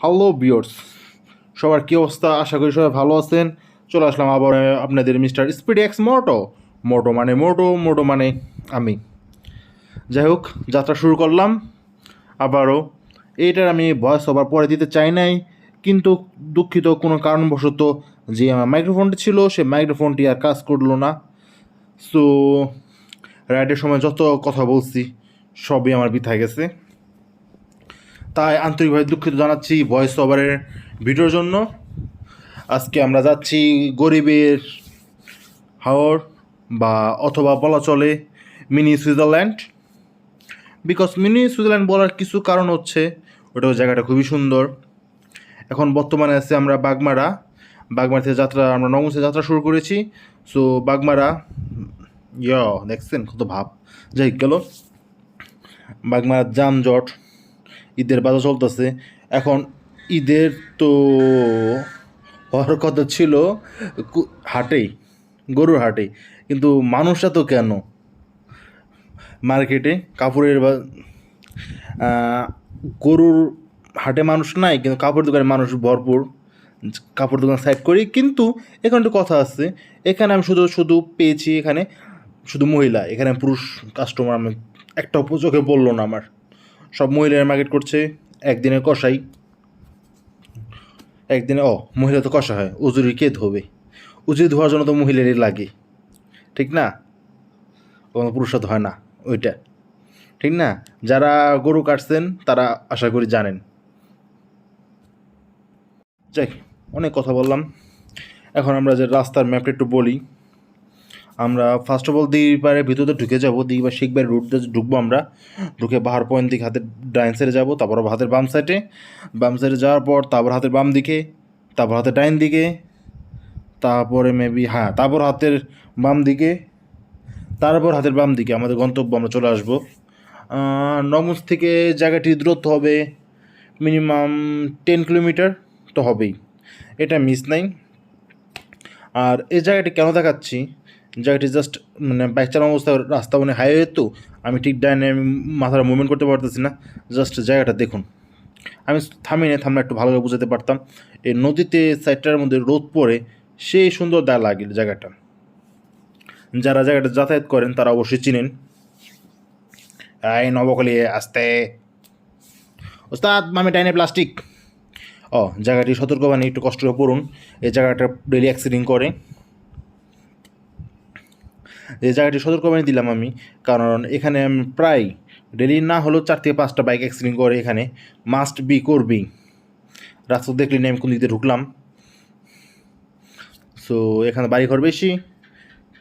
Hello বিয়র্স সবার কী অবস্থা? আশা করি সবাই ভালো আছেন। চলে আসলাম আবার আপনাদের mister speed X motto. Motto মানে মোটো মোটো মানে আমি। যাই হোক, যাত্রা শুরু করলাম। আবারও, এইটার আমি ভয়েস ওভার পরে দিতে চাই নাই, কিন্তু দুঃখিত কোনো কারণবশত যে আমার মাইক্রোফোনটি ছিল, সে মাইক্রোফোনটি আর কাজ করল না। সো রাইডের সময় যত কথা বলছি, সবই আমার বিথায় গেছে। তাই আন্তরিকভাবে দুঃখিত জানাচ্ছি ভয়েস ওভারের ভিডিওর জন্য। আজকে আমরা যাচ্ছি গরিবের হাওর বা অথবা বলা চলে mini Switzerland. Because mini Switzerland বলার কিছু কারণ হচ্ছে, ওটা জায়গাটা খুবই সুন্দর। এখন বর্তমানে আছে আমরা বাগমারা। বাগমারা থেকে যাত্রা, আমরা নমসে যাত্রা শুরু করেছি। সো বাগমারা, ইয়, দেখছেন কত ভাব। যাই গেল। বাগমারার যানজট। ঈদের বাজার চলতেছে। এখন ঈদের তো হওয়ার কথা ছিল হাটেই, গরুর হাটে। কিন্তু মানুষটা তো কেন? মার্কেটে কাপড়ের বা গরুর হাটে মানুষ নাই, কিন্তু কাপড় দোকানে মানুষ ভরপুর। কাপড় দোকান সাইড করি, কিন্তু এখানে একটা কথা আছে। এখানে আমি শুধু শুধু পেয়েছি এখানে শুধু মহিলা, এখানে পুরুষ কাস্টমার আমি একটা চোখে বলল না আমার। সব মহিলারা মার্কেট করছে, একদিনে কষাই। একদিনে, ও, মহিলা তো কষা হয়, উজুরি কে ধোবে? উজুরি ধোয়ার জন্য তো মহিলারই লাগে। ঠিক না? কোনো পুরুষরা হয় না ওইটা। ঠিক না? যারা গরু কাটছেন, তারা আশা করি জানেন। যাই, অনেক কথা বললাম। এখন আমরা যে রাস্তার ম্যাপটা একটু বলি। আমরা ফার্স্ট অফ অল দিঘিপাড়ের ভিতরে ঢুকে যাব দিঘিপাড় শিখবার রুট দিয়ে ঢুকবো আমরা। ঢুকে বাহার পয়েন্ট দিকে হাতের ডাইন সাইডে যাব, তারপর হাতের বাম সাইডে বাম সাইডে যাওয়ার পর তারপর হাতের বাম দিকে, তারপর হাতের ডাইন দিকে, তারপরে মেবি হ্যাঁ তারপর হাতের বাম দিকে, তারপর হাতের বাম দিকে আমাদের গন্তব্য আমরা চলে আসব। নমুজ থেকে জায়গাটি দূরত্ব হবে মিনিমাম টেন কিলোমিটার তো হবেই। এটা মিস নাই। আর এই জায়গাটি কেন দেখাচ্ছি? জায়গাটি জাস্ট মানে বাইক চালানো অবস্থা, রাস্তা মানে হাইওয়ে তো, আমি ঠিক ডাইনে আমি মাথাটা মুভমেন্ট করতে পারতেছি না। জাস্ট জায়গাটা দেখুন। আমি থামি না থামলে একটু ভালোভাবে বুঝাতে পারতাম। এই নদীতে সাইডটার মধ্যে রোদ পড়ে, সেই সুন্দর দা লাগে জায়গাটা। যারা জায়গাটা যাতায়াত করেন, তারা অবশ্যই চিনেন। এই নবকলি আসতে। ওস্তাদ, মামি ডাইনে প্লাস্টিক। ও, জায়গাটি সতর্কবাণী, একটু কষ্ট করে পড়ুন। এই জায়গাটা ডেলি অ্যাক্সিডেন্ট করে। এই জায়গাটি সতর্কবাণী দিলাম আমি, কারণ এখানে প্রায় ডেলি না হলেও চার থেকে পাঁচটা বাইক অ্যাক্সিডেন্ট করে এখানে মাস্ট বি করবি রাস্তা দেখলি আমি কোন দিকে ঢুকলাম। সো এখানে বাড়ি ঘর বেশি,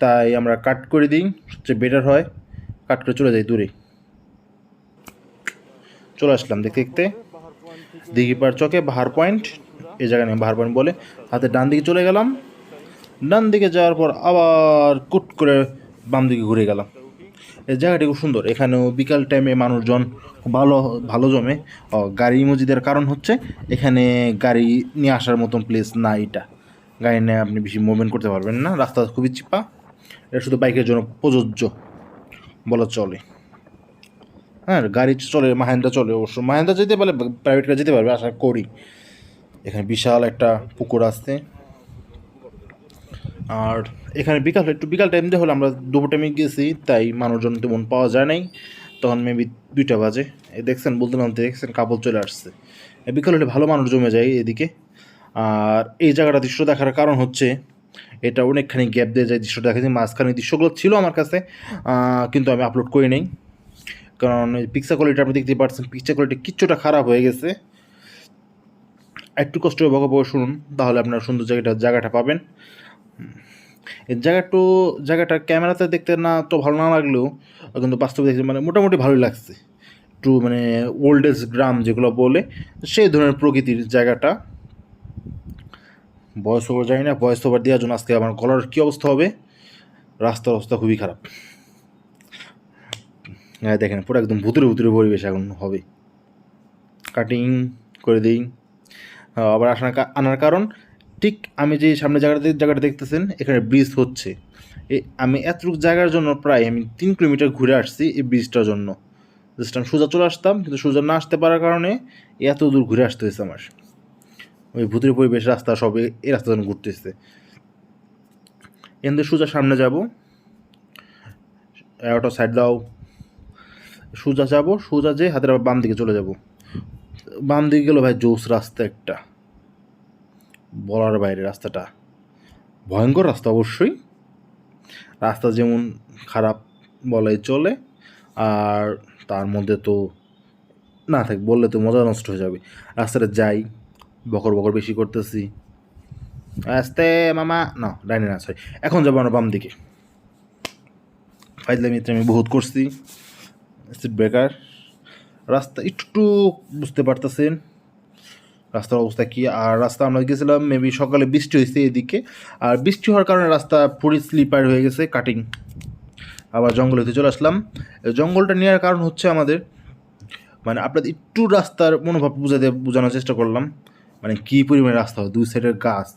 তাই আমরা কাট করে দিই, সবচেয়ে বেটার হয় কাট করে চলে যাই দূরে। চলে আসলাম দেখতে দেখতে। দিঘিপাড় চকে বাহার পয়েন্ট এই জায়গা নেই, বাহার পয়েন্ট বলে। হাতে ডান দিকে চলে গেলাম। ডান দিকে যাওয়ার পর আবার কুট করে বাম দিকে ঘুরে গেলাম। এই জায়গাটি খুব সুন্দর। এখানেও বিকাল টাইমে মানুষজন ভালো ভালো জমে। গাড়ি মসজিদের কারণ হচ্ছে এখানে গাড়ি নিয়ে আসার মতন প্লেস না এটা। গাড়ি নিয়ে আপনি বেশি মুভমেন্ট করতে পারবেন না। রাস্তা খুবই চিপা। এটা শুধু বাইকের জন্য প্রযোজ্য বলা চলে। হ্যাঁ গাড়ি চলে, মাহেন্দ্রা চলে অবশ্য। মাহেন্দ্রা যেতে পারলে প্রাইভেট কার যেতে পারবে, আশা করি। এখানে বিশাল একটা পুকুর আসছে আর এখানে বিকাল, একটু বিকাল টাইম হলে আমরা দুপুর টাইমে গেছি, তাই মানুষজন তেমন পাওয়া যায় নাই। তখন মেবি দুইটা বাজে। এই দেখছেন, বলতে না দেখছেন, কাপড় চলে আসছে। বিকাল হলে ভালো মানুষ জমে যায় এদিকে। আর এই জায়গাটা দৃশ্য দেখার কারণ হচ্ছে, এটা অনেকখানি গ্যাপ দিয়ে যায় দৃশ্যটা দেখেছি মাঝখানে দৃশ্যগুলো ছিল আমার কাছে কিন্তু আমি আপলোড করি নেই। কারণ পিকচার কোয়ালিটি আপনি দেখতে পাচ্ছেন পিকচার কোয়ালিটি কিচ্ছুটা খারাপ হয়ে গেছে। একটু কষ্ট বকা শুনুন, তাহলে আপনার সুন্দর জায়গাটা জায়গাটা পাবেন। এই জায়গাটা জায়গাটা ক্যামেরাতে দেখতে না তো ভালো না লাগলেও, কিন্তু বাস্তবে দেখতে মানে মোটামুটি ভালোই লাগছে। একটু মানে ওল্ডেজ গ্রাম যেগুলো বলে, সেই ধরনের প্রকৃতির জায়গাটা। বয়স ওভার জানি না, বয়স ওভার দেওয়ার জন্য আজকে আমার গলার কী অবস্থা হবে? রাস্তার অবস্থা খুবই খারাপ। হ্যাঁ দেখেন, পুরো একদম ভুতুরে ভুতুরে পরিবেশ এখন হবে। কাটিং করে দিই। আবার আসার আনার কারণ ঠিক আমি যে সামনে জায়গাটা জায়গাটা দেখতেছেন, এখানে ব্রিজ হচ্ছে। আমি এতটুকু জায়গার জন্য প্রায় আমি তিন কিলোমিটার ঘুরে আসছি এই ব্রিজটার জন্য। জাস্ট আমি সোজা চলে আসতাম, কিন্তু সোজা না আসতে পারার কারণে এত দূর ঘুরে আসতে হয়েছে আমার। ওই ভূতের পরিবেশ, রাস্তা সবে এই রাস্তা যেন ঘুরতেছে। এখান সোজা সামনে যাব। একটা সাইড দাও। সোজা যাব, সোজা যে হাতের বাম দিকে চলে যাব। বাম দিকে গেলো ভাই জোস রাস্তা একটা। বলার বাইরে রাস্তাটা। ভয়ঙ্কর রাস্তা অবশ্যই। রাস্তা যেমন খারাপ বলাই চলে, আর তার মধ্যে তো না থাক, বললে তো মজা নষ্ট হয়ে যাবে। রাস্তাটা যাই, বকর বকর বেশি করতেছি। আস্তে মামা, না, ডাইনে না সরি এখন যাব আমরা বাম দিকে। ফাইজলামিতে আমি বহুত করছি সিট ব্রেকার রাস্তা একটু বুঝতে পারতেছেন। রাস্তার অবস্থা কি? আর রাস্তা আমরা গেছিলাম মেবি সকালে বৃষ্টি হয়েছে এদিকে। আর বৃষ্টি হওয়ার কারণে রাস্তা পুরি স্লিপার হয়ে গেছে কাটিং আবার জঙ্গল হতে চলে আসলাম। জঙ্গলটা নেওয়ার কারণ হচ্ছে আমাদের মানে আপনাদের একটু রাস্তার মনোভাব বুঝাতে, বোঝানোর চেষ্টা করলাম। মানে কী পরিমাণে রাস্তা হয়? দুই সাইডের গাছ,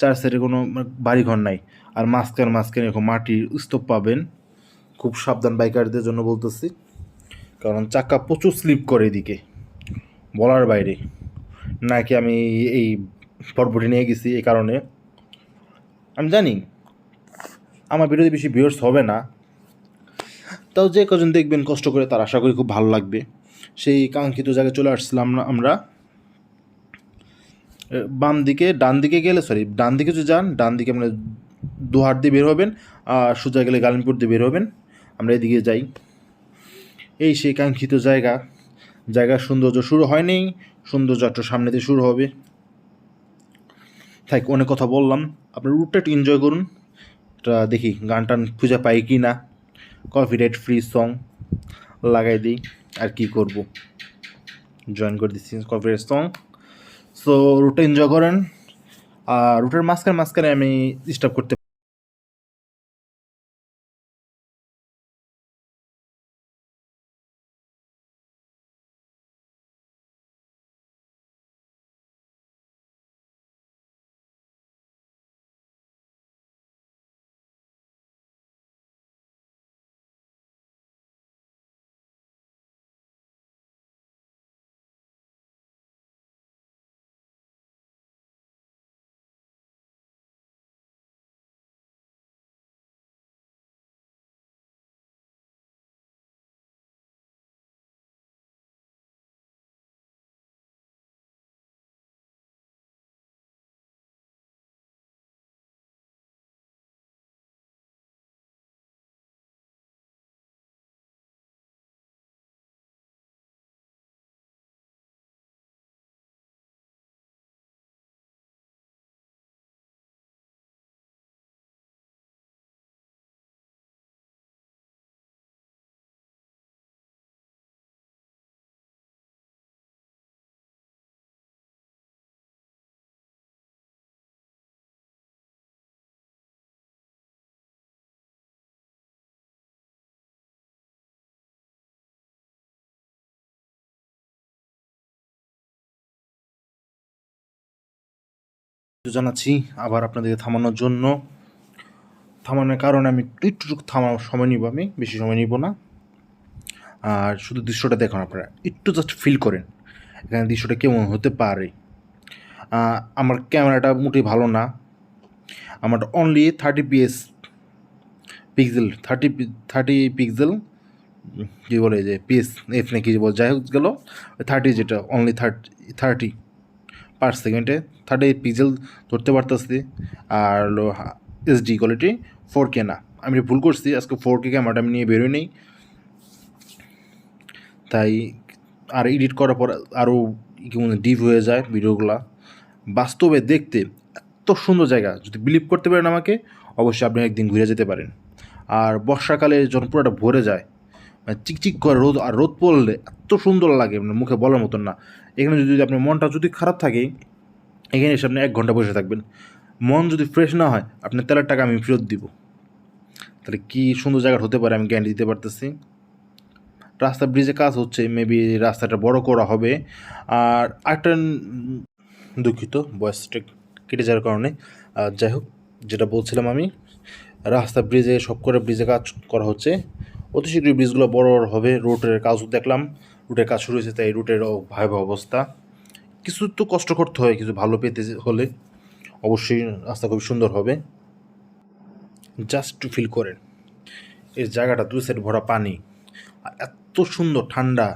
চার সাইডে কোনো মানে বাড়িঘর নাই। আর মাঝখানে মাঝখানে এরকম মাটির স্তূপ পাবেন। খুব সাবধান বাইকারদের জন্য বলতেছি। কারণ চাকা প্রচুর স্লিপ করে এদিকে, বলার বাইরে। নাকি আমি এই পর্বটি নিয়ে গেছি এই কারণে? আমি জানি। আমার ভিডিওতে বেশি ভিউয়ার্স হবে না। তাও যে কজন দেখবেন কষ্ট করে তার আশা করি খুব ভালো লাগবে। সেই কাঙ্ক্ষিত জায়গায় চলে আসছিলাম না আমরা। বাম দিকে, ডান দিকে গেলে সরি ডান দিকে যদি যান, ডান দিকে মানে দুহাট দিয়ে বের হবেন আর সোজা গেলে গালিমপুর দিয়ে বের হবেন। আমরা এদিকে যাই। এই সেই কাঙ্ক্ষিত জায়গা। জায়গার সৌন্দর্য শুরু হয়নি, সৌন্দর্য একটু সামনে দিয়ে শুরু হবে। থাক, অনেক কথা বললাম। আপনার রুটটা একটু এনজয় করুন। এটা দেখি গান টান খুঁজে পাই কি না। কফি রেট ফ্রি সং লাগাই দিই, আর কি করব। জয়েন করে দিচ্ছি কফি রেট সং সো রুটটা এনজয় করেন। আর রুটের মাঝখানে মাঝখানে আমি স্টপ করতে জানাচ্ছি আবার আপনাদেরকে থামানোর জন্য। থামানোর কারণে আমি একটু একটু থামানোর সময় নিব আমি, বেশি সময় নিব না। আর শুধু দৃশ্যটা দেখুন আপনারা, একটু জাস্ট ফিল করেন, এখানে দৃশ্যটা কেমন হতে পারে। আমার ক্যামেরাটা মোটেই ভালো না। আমার only thirty PS pixel thirty thirty pixel কী বলে যে পিএস এফ নাকি বল, যাই হোক গেল থার্টি যেটা অনলি থার্টি থার্টি পার সেকেন্ডে থার্টি পিক্সেল ধরতে পারতেছি। আর হলো এসডি কোয়ালিটি ফোর কে না। আমি ভুল করছি, আজকে ফোর কে ক্যামেরাটা আমি নিয়ে বেরোই নেই। তাই আর এডিট করার পর আরও কি মনে ডিপ হয়ে যায় ভিডিওগুলা। বাস্তবে দেখতে এত সুন্দর জায়গা, যদি বিলিভ করতে পারেন আমাকে, অবশ্যই আপনি একদিন ঘুরে যেতে পারেন। আর বর্ষাকালে যখন পুরোটা ভরে যায় মানে চিকচিক করে রোদ আর রোদ পড়লে এত সুন্দর লাগে মানে মুখে বলার মতন না। এখানে যদি আপনার মনটা যদি খারাপ থাকে, এখানে এসে আপনি এক ঘণ্টা বসে থাকবেন। মন যদি ফ্রেশ না হয়, আপনার তেলের টাকা আমি ফেরত দিব। তাহলে কি সুন্দর জায়গা হতে পারে আমি গ্যারান্টি দিতে পারতেছি। রাস্তা ব্রিজে কাজ হচ্ছে মেবি রাস্তাটা বড় করা হবে। আর একটা দুঃখিত বয়সটা কেটে যাওয়ার কারণে। যাই হোক, যেটা বলছিলাম আমি, রাস্তা ব্রিজে সব করে ব্রিজে কাজ করা হচ্ছে। অতি শীঘ্রই ব্রিজগুলো বড় বড় হবে। রুটের কাজও দেখলাম। রুটের কাজ শুরু হয়েছে, তাই রুটের ভয়াবহ অবস্থা। কিছু তো কষ্ট করতে হয়, কিছু ভালো পেতে হলে। অবশ্যই রাস্তা খুব সুন্দর হবে। জাস্ট টু ফিল করেন এই জায়গাটা দুই সাইড ভরা পানি। আর এত সুন্দর ঠান্ডা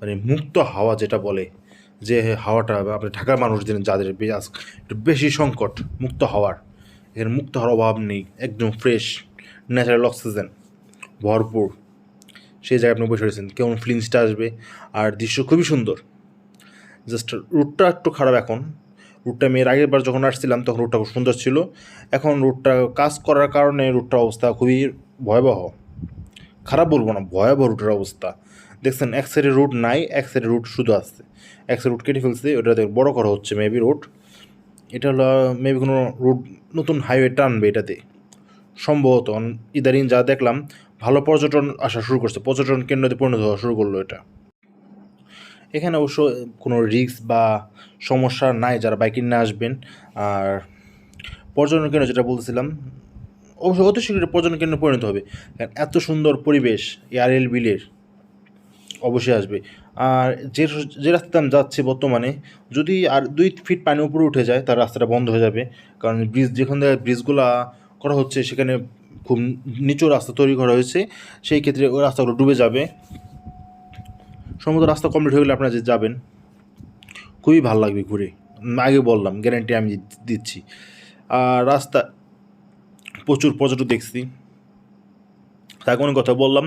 মানে মুক্ত হাওয়া যেটা বলে। যে হাওয়াটা আপনি ঢাকার মানুষ দিন যাদের একটু বেশি সংকট, মুক্ত হাওয়ার। এখানে মুক্ত হওয়ার অভাব নেই, একদম ফ্রেশ ন্যাচারাল অক্সিজেন ভরপুর। সেই জায়গায় আপনি বসে রয়েছেন, কেমন ফিলিংসটা আসবে? আর দৃশ্য খুবই সুন্দর। জাস্ট রুটটা একটু খারাপ এখন। রুটটা আমি এর আগের বার যখন আসছিলাম, তখন রুটটা খুব সুন্দর ছিল। এখন রুটটা কাজ করার কারণে রুটটার অবস্থা খুবই ভয়াবহ। খারাপ বলব না, ভয়াবহ রুটের অবস্থা। দেখছেন, এক সাইডে রুট নাই, এক সাইডে রুট শুধু আসছে। এক সাইড রুট কেটে ফেলছে, ওটা দেখ বড় করা হচ্ছে মেবি রুট এটা হলো মেবি কোনো রুট নতুন হাইওয়ে টানবে এটাতে। সম্ভবত ইদারিং যা দেখলাম ভালো পর্যটন আসা শুরু করছে, পর্যটন কেন্দ্রতে পরিণত হওয়া শুরু করল এটা। এখানে অবশ্য কোনো রিস্ক বা সমস্যা নাই যারা বাইকিং নিয়ে আসবেন। আর পর্যটন কেন্দ্র যেটা বলতেছিলাম, অবশ্য অতি শীঘ্র পর্যটন কেন্দ্রে পরিণত হবে। কারণ এত সুন্দর পরিবেশ এয়ারএল বিলের অবশ্যই আসবে। আর যে যে রাস্তাতে আমি যাচ্ছি বর্তমানে, যদি আর দুই ফিট পানি উপরে উঠে যায়, তার রাস্তাটা বন্ধ হয়ে যাবে। কারণ ব্রিজ যেখান থেকে ব্রিজগুলো করা হচ্ছে, সেখানে খুব নিচু রাস্তা তৈরি করা হয়েছে, সেই ক্ষেত্রে ওই রাস্তাগুলো ডুবে যাবে। সম্ভবত রাস্তা কমপ্লিট হয়ে গেলে আপনারা যে যাবেন, খুবই ভালো লাগবে ঘুরে। আগে বললাম গ্যারান্টি আমি দিচ্ছি। আর রাস্তা, প্রচুর পর্যটক দেখছি। তার কোনো কথা বললাম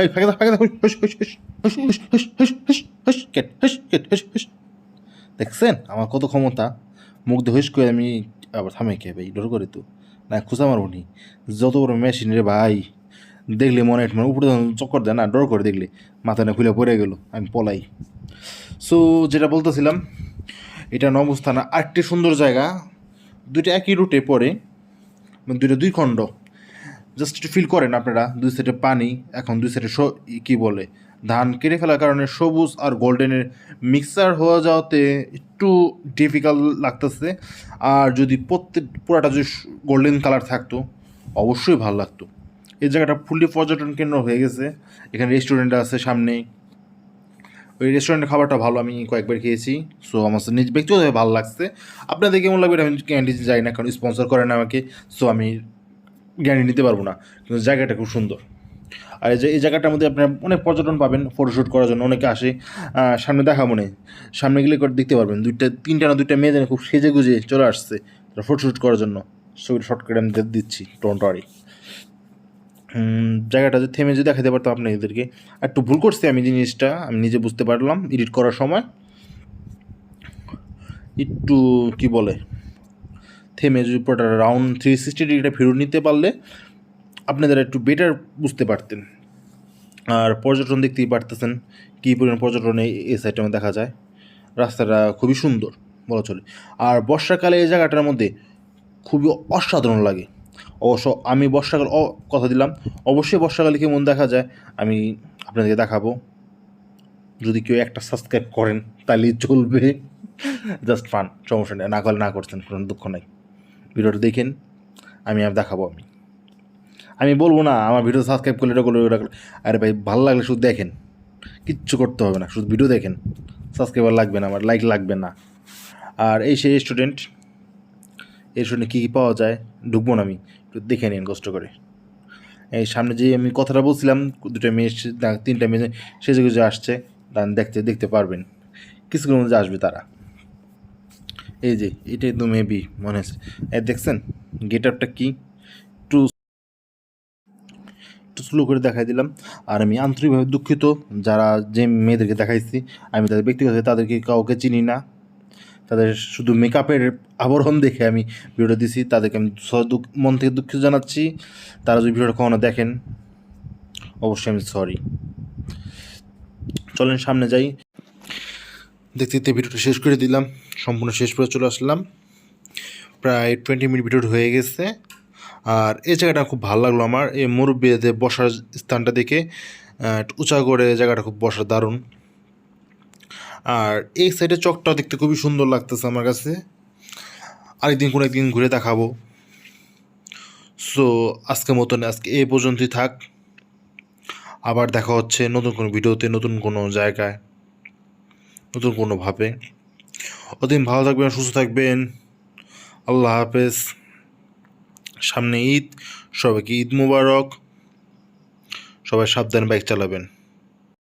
এই ফাঁকে দাও ফাঁকে দাও হুস হুস হুস হুস হুস হুস হুস হুস হুস গেট হুস গেট হুস হুস দেখছেন আমার কত ক্ষমতা মুখ দিয়ে হুস করে আমি আবার থামে কে ভাই ডর করে তো না খুঁজা মারবো নি যত বড় মেশিন রে ভাই দেখলে মনে হয় মানে উপরে চক্কর দেয় না ডর করে দেখলে মাথা না খুলে পড়ে গেল আমি পলাই সো যেটা বলতেছিলাম এটা নবস্থানা আটটি সুন্দর জায়গা দুইটা একই রুটে পড়ে মানে দুইটা দুই খণ্ড জাস্ট একটু ফিল করেন আপনারা, দুই সাইডে পানি, এখন দুই সাইডে কী বলে, ধান কেটে ফেলার কারণে সবুজ আর গোল্ডেনের মিক্সার হয়ে যাওয়াতে একটু ডিফিকাল্ট লাগতেছে। আর যদি প্রত্যেক, পুরাটা যদি গোল্ডেন কালার থাকতো, অবশ্যই ভালো লাগতো। এই জায়গাটা ফুললি পর্যটন কেন্দ্র হয়ে গেছে। এখানে রেস্টুরেন্ট আছে সামনেই ওই রেস্টুরেন্টের খাবারটা ভালো আমি কয়েকবার খেয়েছি। সো আমার নিজ ব্যক্তিগতভাবে ভালো লাগছে। আপনাদের কেমন লাগবে আমি গ্যারান্টি যাই না, কারণ স্পন্সর করেন আমাকে। সো আমি গ্যারান্টি নিতে পারব না, কিন্তু জায়গাটা খুব সুন্দর। আর এই যে, এই জায়গাটার মধ্যে আপনারা অনেক পর্যটন পাবেন ফটোশ্যুট করার জন্য, অনেকে আসে সামনে দেখা মনে, সামনে গেলে করে দেখতে পারবেন। দুইটা, তিনটা না দুইটা মেয়ে যেন খুব সেজে গুজে চলে আসছে ফটোশ্যুট করার জন্য। ছবিটা শর্ট করে আমি দিচ্ছি টোনটারি জায়গাটা যে থেমে যদি দেখাতে পারতাম আপনাদেরকে, একটু ভুল করছি আমি জিনিসটা, আমি নিজে বুঝতে পারলাম এডিট করার সময়। একটু, কি বলে? থেমে যদি পুরোটা রাউন্ড থ্রি সিক্সটি ডিগ্রিটা ফেরত নিতে পারলে আপনাদের একটু বেটার বুঝতে পারতেন। আর পর্যটন দেখতেই পারতেছেন কী পরিমাণ পর্যটন এই সাইডটার দেখা যায়। রাস্তাটা খুবই সুন্দর, বলা চলে। আর বর্ষাকালে এই জায়গাটার মধ্যে খুবই অসাধারণ লাগে। অবশ্য আমি বর্ষাকাল কথা দিলাম, অবশ্যই বর্ষাকালে কেমন দেখা যায়, আমি আপনাদেরকে দেখাবো। যদি কেউ একটা সাবস্ক্রাইব করেন, তাহলে চলবে। জাস্ট ফান সমস্যা নেই, না করলে না করছেন, কোনো দুঃখ নাই। ভিডিওটা দেখেন, আমি আর দেখাবো আমি। আমি বলব না, আমার ভিডিও সাবস্ক্রাইব করলে এটা করলে ওটা আরে ভাই, ভালো লাগলে শুধু দেখেন। কিচ্ছু করতে হবে না, শুধু ভিডিও দেখেন। সাবস্ক্রাইবার লাগবে না, আমার লাইক লাগবে না। আর এই সেই স্টুডেন্ট এর স্টুডেন্টে কী কী পাওয়া যায়, ঢুকবো না আমি, একটু দেখে নিন কষ্ট করে। এই সামনে যে আমি কথাটা বলছিলাম, দুটো মেয়ে তিনটা মেয়ে সেজে গুজে আসছে দেখতে দেখতে পারবেন। কিছুক্ষণ মধ্যে আসবে তারা। এই যে, এটাই তো মেবি মনে এই দেখছেন গেট আপটা কি একটু একটু স্লো করে দেখাই দিলাম। আর আমি আন্তরিকভাবে দুঃখিত, যারা যে মেয়েদেরকে দেখাইছি, আমি তাদের ব্যক্তিগত, তাদেরকে কাউকে চিনি না। তাদের শুধু মেকআপের আবরণ দেখে আমি ভিডিওটা দিছি, তাদেরকে আমি মন থেকে দুঃখিত জানাচ্ছি। তারা যদি ভিডিওটা কখনো দেখেন, অবশ্যই আমি সরি চলেন সামনে যাই। দেখতে দেখতে ভিডিওটা শেষ করে দিলাম। সম্পূর্ণ শেষ করে চলে আসলাম। প্রায় টোয়েন্টি মিনিট ভিডিও হয়ে গেছে। আর এই জায়গাটা খুব ভালো লাগল আমার। এই মুরব্বীদের বসার স্থানটা দেখে উঁচা করে জায়গাটা খুব বসার দারুণ। আর এই সাইডে চকটা দেখতে খুবই সুন্দর লাগতেছে আমার কাছে। আরেকদিন কোনো একদিন ঘুরে দেখাবো। সো আজকের মতন আজকে এই পর্যন্তই থাক। আবার দেখা হচ্ছে নতুন কোনো ভিডিওতে নতুন কোনো জায়গায়। নতুন কোনোভাবে অতদিন ভালো থাকবেন, সুস্থ থাকবেন। আল্লাহ হাফেজ। সামনে ঈদ, সবাইকে ঈদ মুবারক। সবাই সাবধানে বাইক চালাবেন।